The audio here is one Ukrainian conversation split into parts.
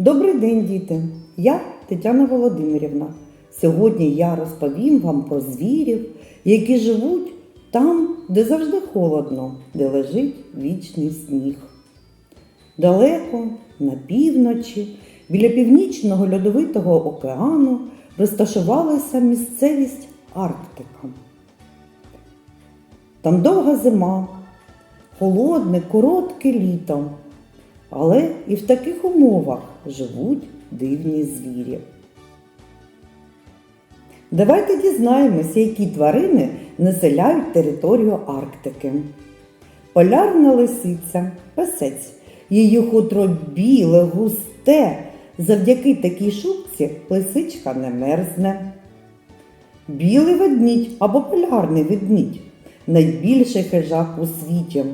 Добрий день, діти! Я Тетяна Володимирівна. Сьогодні я розповім вам про звірів, які живуть там, де завжди холодно, де лежить вічний сніг. Далеко, на півночі, біля північного льодовитого океану розташувалася місцевість Арктика. Там довга зима, холодне, коротке літо. Але і в таких умовах живуть дивні звірі. Давайте дізнаємося, які тварини населяють територію Арктики. Полярна лисиця, песець. Її хутро біле, густе. Завдяки такій шубці лисичка не мерзне. Білий ведмідь або полярний ведмідь найбільший хижак у світі.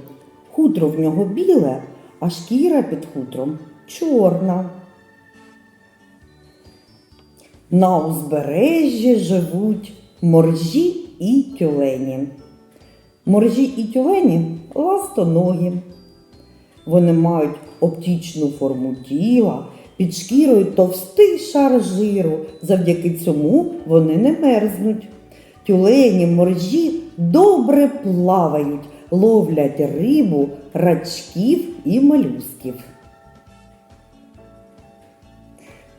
Хутро в нього біле, а шкіра під хутром чорна. На узбережжі живуть моржі і тюлені. Моржі і тюлені ластоногі. Вони мають оптічну форму тіла, під шкірою товстий шар жиру. Завдяки цьому вони не мерзнуть. Тюлені моржі добре плавають, ловлять рибу, рачків і молюсків.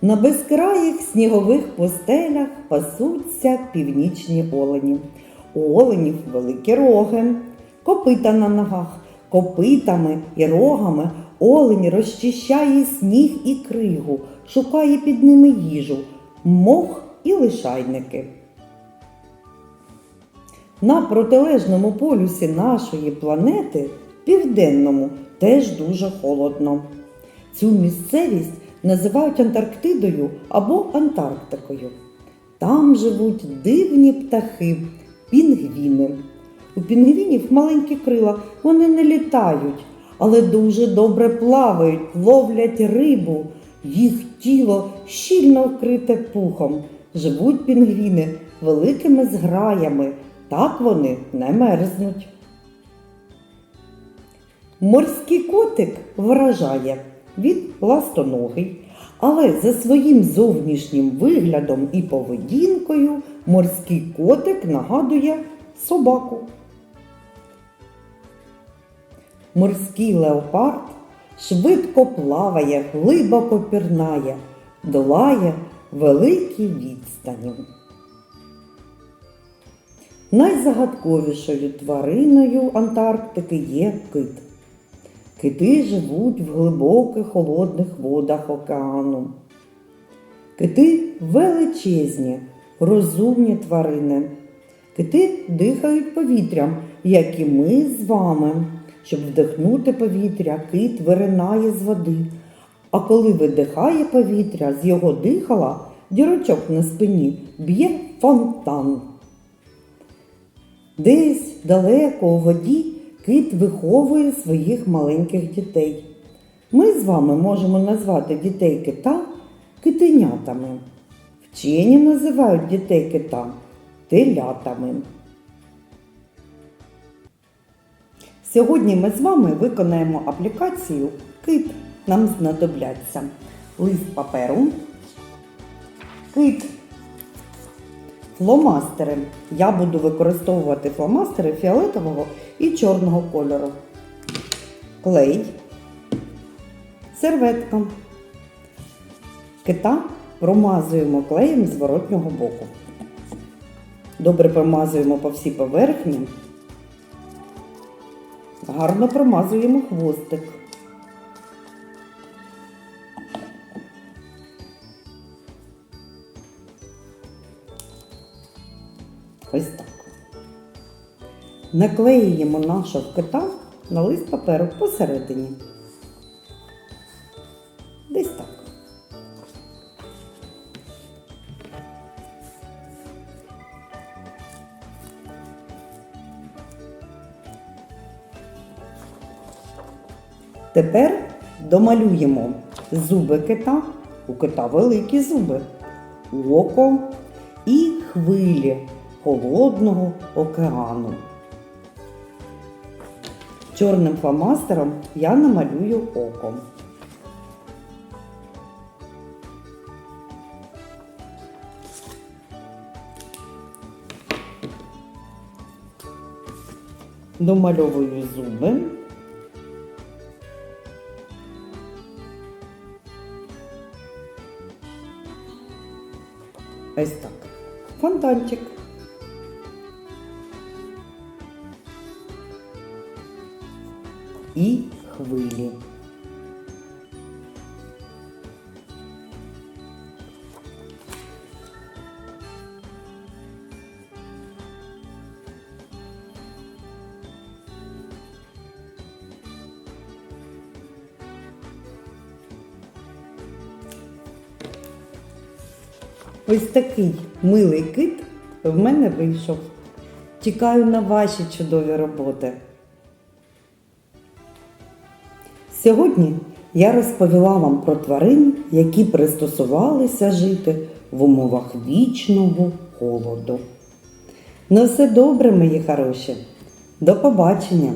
На безкраїх снігових пустелях пасуться північні олені. У оленів великі роги, копита на ногах, копитами і рогами олень розчищає сніг і кригу, шукає під ними їжу, мох і лишайники. На протилежному полюсі нашої планети, південному, теж дуже холодно. Цю місцевість називають Антарктидою або Антарктикою. Там живуть дивні птахи, пінгвіни. У пінгвінів маленькі крила, вони не літають, але дуже добре плавають, ловлять рибу. Їх тіло щільно вкрите пухом. Живуть пінгвіни великими зграями. Так вони не мерзнуть. Морський котик вражає від ластоногий, але за своїм зовнішнім виглядом і поведінкою морський котик нагадує собаку. Морський леопард швидко плаває, глибоко пірнає, долає великі відстані. Найзагадковішою твариною Антарктики є кит. Кити живуть в глибоких холодних водах океану. Кити величезні, розумні тварини. Кити дихають повітрям, як і ми з вами. Щоб вдихнути повітря, кит виринає з води. А коли видихає повітря, з його дихала дірочок на спині б'є фонтан. Десь далеко у воді кит виховує своїх маленьких дітей. Ми з вами можемо назвати дітей кита китенятами. Вчені називають дітей кита телятами. Сьогодні ми з вами виконаємо аплікацію Кит. Нам знадобляться лист паперу, кит Фломастери. Я буду використовувати фломастери фіолетового і чорного кольору. Клей, серветка. Кита промазуємо клеєм зворотнього боку. Добре промазуємо по всій поверхні. Гарно промазуємо хвостик. Ось так. Наклеюємо нашого кота на лист паперу посередині. Десь так. Тепер домалюємо зуби кита. У кита великі зуби, око і хвилі Холодного океану. Чорним фломастером я намалюю оком. Домальовую зуби. Ось так. Фонтанчик. І хвилі. Ось такий милий кит в мене вийшов. Чекаю на ваші чудові роботи. Сьогодні я розповіла вам про тварин, які пристосувалися жити в умовах вічного холоду. Ну все добре, мої хороші. До побачення!